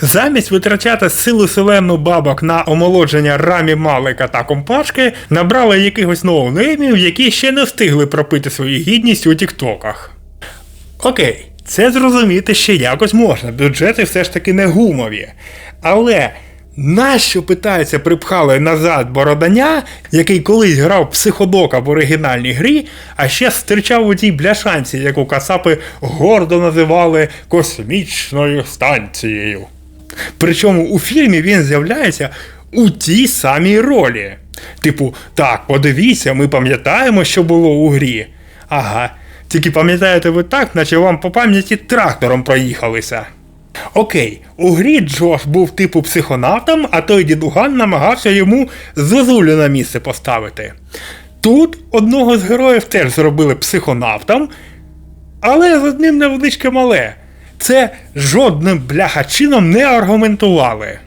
Замість витрачати силу селену бабок на омолодження рамі Малика та компашки, набрали якихось ноунеймів, які ще не встигли пропити свою гідність у тіктоках. Окей, це зрозуміти ще якось можна, бюджети все ж таки не гумові. Але нащо питається припхали назад Бородання, який колись грав психодока в оригінальній грі, а ще стирчав у тій бляшанці, яку касапи гордо називали космічною станцією. Причому у фільмі він з'являється у тій самій ролі. Типу, так, подивіться, ми пам'ятаємо, що було у грі. Ага. Тільки пам'ятаєте ви так, наче вам по пам'яті трактором проїхалися. Окей, у грі Джош був типу психонавтом, а той дідуган намагався йому зозулю на місце поставити. Тут одного з героїв теж зробили психонавтом, але з одним невеличке мале. Це жодним бляха чином не аргументували.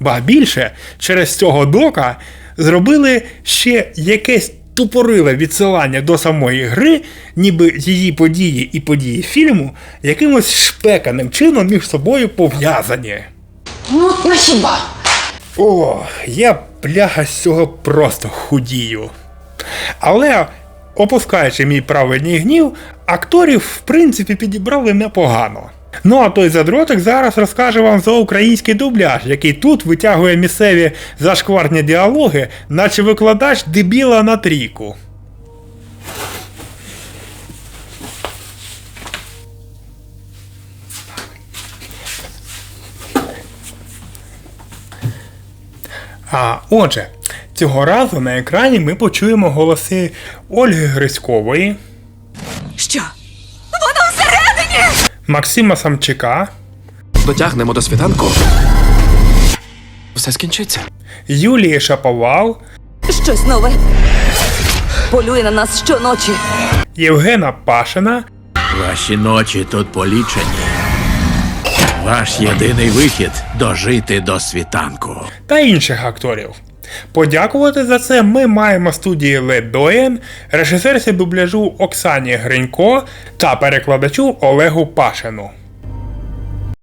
Ба більше, через цього дока зробили ще якесь тупориле відсилання до самої гри, ніби її події і події фільму якимось шпеканим чином між собою пов'язані. Ну, ну хіба? О, я бляха з цього просто худію. Але, опускаючи мій праведний гнів, акторів в принципі підібрали непогано. Ну а той задротик зараз розкаже вам за український дубляж, який тут витягує місцеві зашкварні діалоги, наче викладач дебіла на трійку. А отже, цього разу на екрані ми почуємо голоси Ольги Гриськової, Що? Максима Самчика, Дотягнемо до світанку. Все скінчиться. Юлії Шаповал, Щось нове. Полює на нас щоночі. Євгена Пашина, Ваші ночі тут полічені. Ваш єдиний вихід дожити до світанку. та інших акторів. Подякувати за це ми маємо студії Ледоєн, режисерці дубляжу Оксані Гринько та перекладачу Олегу Пашину.